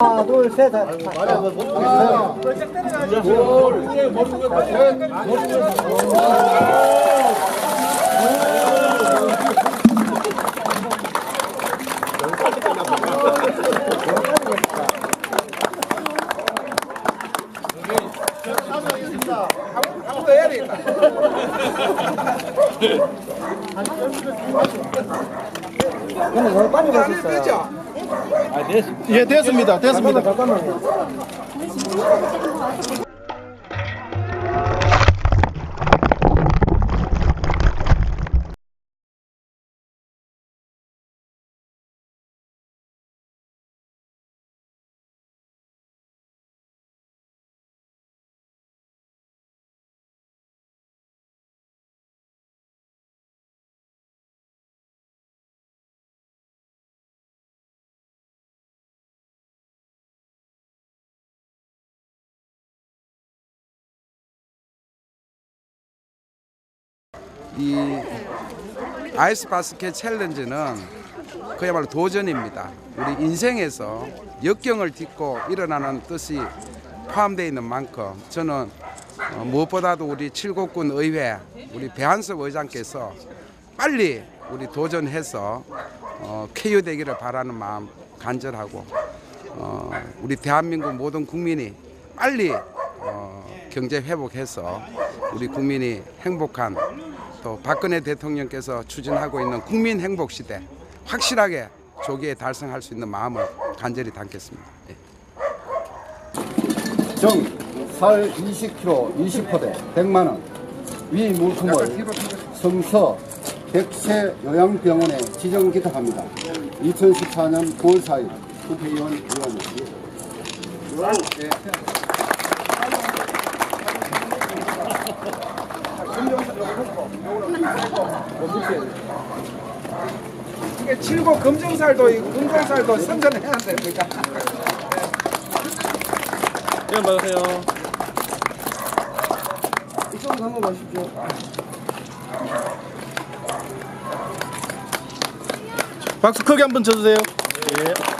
하나, 둘, 셋. 다- 한번더 해야 되겠다. 근데 너무 빨리 안 해도 가셨어요. 되죠? 예, 됐습니다. 됐습니다. 잠깐만요. 이 아이스 바스켓 챌린지는 그야말로 도전입니다. 우리 인생에서 역경을 딛고 일어나는 뜻이 포함되어 있는 만큼 저는 어, 무엇보다도 우리 칠곡군 의회 우리 배한섭 의장께서 빨리 우리 도전해서 어, 쾌유되기를 바라는 마음 간절하고 어, 우리 대한민국 모든 국민이 빨리 어, 경제 회복해서 우리 국민이 행복한 또 박근혜 대통령께서 추진하고 있는 국민 행복 시대 확실하게 조기에 달성할 수 있는 마음을 간절히 담겠습니다. 예. 정, 살 20kg 20포대 100만 원. 위 물품을 성서 백세 요양병원에 지정 기탁합니다. 2014년 9월 4일 국회의원 의원입니다. 이게 칠곡 금정살도 있고 금정살도 선전해야 됩니다. 이건 받으세요. 이쪽으로 한번 가십시오. 박수 크게 한 번 쳐주세요. 예.